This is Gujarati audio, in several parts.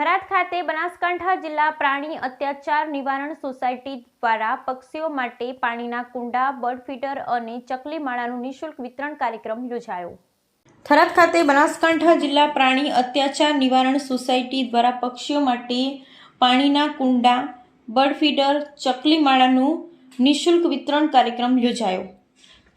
થરાદ ખાતે બનાસકાંઠા જિલ્લા પ્રાણી અત્યાચાર નિવારણ સોસાયટી દ્વારા પક્ષીઓ માટે પાણીના કુંડા, બર્ડ ફીડર અને ચકલી માળાનું નિઃશુલ્ક વિતરણ કાર્યક્રમ યોજાયો. થરાદ ખાતે બનાસકાંઠા જિલ્લા પ્રાણી અત્યાચાર નિવારણ સોસાયટી દ્વારા પક્ષીઓ માટે પાણીના કુંડા, બર્ડ ફીડર, ચકલી માળાનું નિઃશુલ્ક વિતરણ કાર્યક્રમ યોજાયો.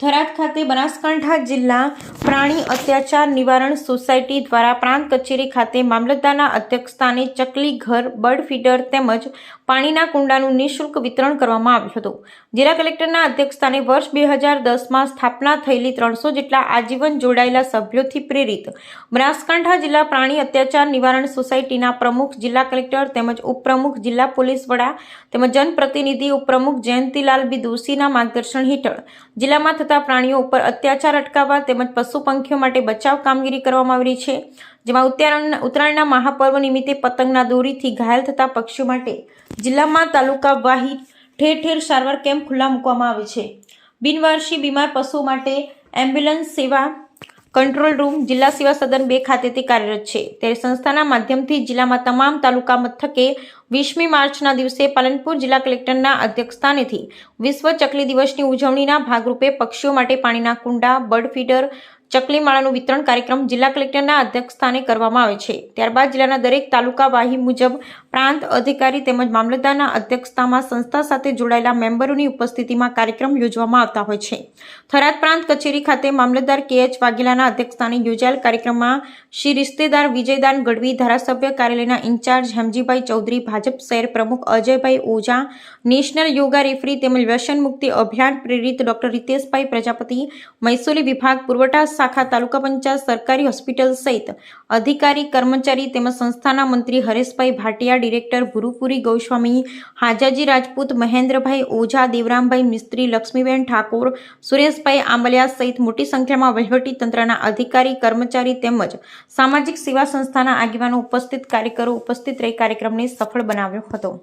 થરાદ ખાતે બનાસકાંઠા જિલ્લા પ્રાણી અત્યાચાર નિવારણ સોસાયટી દ્વારા પ્રાંત કચેરી ખાતે મામલતદારના અધ્યક્ષસ્થાને ચકલી ઘર, બર્ડ ફીડર તેમજ પાણીના કુંડાનું નિઃશુલ્ક વિતરણ કરવામાં આવ્યું હતું. જિલ્લા કલેક્ટરના અધ્યક્ષસ્થાને વર્ષ બે હજાર દસમાં સ્થાપના થયેલી ત્રણસો જેટલા આજીવન જોડાયેલા સભ્યોથી પ્રેરિત બનાસકાંઠા જિલ્લા પ્રાણી અત્યાચાર નિવારણ સોસાયટીના પ્રમુખ, જિલ્લા કલેક્ટર તેમજ ઉપપ્રમુખ, જિલ્લા પોલીસ વડા તેમજ જનપ્રતિનિધિ ઉપપ્રમુખ જયંતિલાલ બી દોશીના માર્ગદર્શન હેઠળ જિલ્લામાં થતા પ્રાણીઓ ઉપર અત્યાચાર અટકાવવા તેમજ પશુ પંખીઓ માટે બચાવ કામગીરી કરવામાં આવી છે, જેમાં ઉત્તરાયણ, ઉત્તરાયણના મહાપર્વ નિમિત્તે પતંગના દોરીથી ઘાયલ થતા પક્ષીઓ માટે જિલ્લામાં તાલુકા વાહી ઠેર ઠેર સારવાર કેમ્પ ખુલ્લા મૂકવામાં આવે છે. બિનવારસી બીમાર પશુઓ માટે એમ્બ્યુલન્સ સેવા કંટ્રોલ રૂમ જિલ્લા સેવા સદન બે ખાતેથી કાર્યરત છે. ત્યારે સંસ્થાના માધ્યમથી જિલ્લામાં તમામ તાલુકા મથકે વીસમી માર્ચના દિવસે પાલનપુર જિલ્લા કલેક્ટરના અધ્યક્ષસ્થાનેથી વિશ્વ ચકલી દિવસની ઉજવણીના ભાગરૂપે પક્ષીઓ માટે પાણીના કુંડા બર્ડ ફીડર ચકલી માળાનું વિતરણ કાર્યક્રમ જિલ્લા કલેક્ટરના અધ્યક્ષસ્થાને કરવામાં આવે છે. ત્યારબાદ જિલ્લાના દરેક તાલુકા વાહી મુજબ પ્રાંત અધિકારી તેમજ મામલતદારના અધ્યક્ષતામાં સંસ્થા સાથે જોડાયેલા મેમ્બરોની ઉપસ્થિતિમાં કાર્યક્રમ યોજવામાં આવતા હોય છે. થરાદ પ્રાંત કચેરી ખાતે મામલતદાર કે. એચ. વાઘેલાના અધ્યક્ષસ્થાને યોજાયેલ કાર્યક્રમમાં શ્રી રિશ્તેદાર વિજયદાન ગઢવી, ધારાસભ્ય કાર્યાલયના ઇન્ચાર્જ હેમજીભાઈ ચૌધરી, ભાજપ શહેર પ્રમુખ અજયભાઈ ઓઝા, નેશનલ યોગા રેફરી તેમજ વ્યસન મુક્તિ અભિયાન પ્રેરિત ડોક્ટર રિતેશભાઈ પ્રજાપતિ મહેસૂલી વિભાગ પુરવઠા શાખા તાલુકા પંચાયત સરકારી હોસ્પિટલ સહિત અધિકારી, કર્મચારી તેમજ સંસ્થાના મંત્રી હરેશભાઈ ભાટિયા, ડિરેક્ટર ભુરુપુરી ગૌસ્વામી, હાજાજી રાજપૂત, મહેન્દ્રભાઈ ઓઝા, દેવરામભાઈ મિસ્ત્રી, લક્ષ્મીબેન ઠાકોર, સુરેશભાઈ આંબલિયા સહિત મોટી સંખ્યામાં વહીવટી તંત્રના અધિકારી, કર્મચારી તેમજ સામાજિક સેવા સંસ્થાના આગેવાનો ઉપસ્થિત કાર્યકરો ઉપસ્થિત રહી કાર્યક્રમને સફળ બનાવ્યો હતો.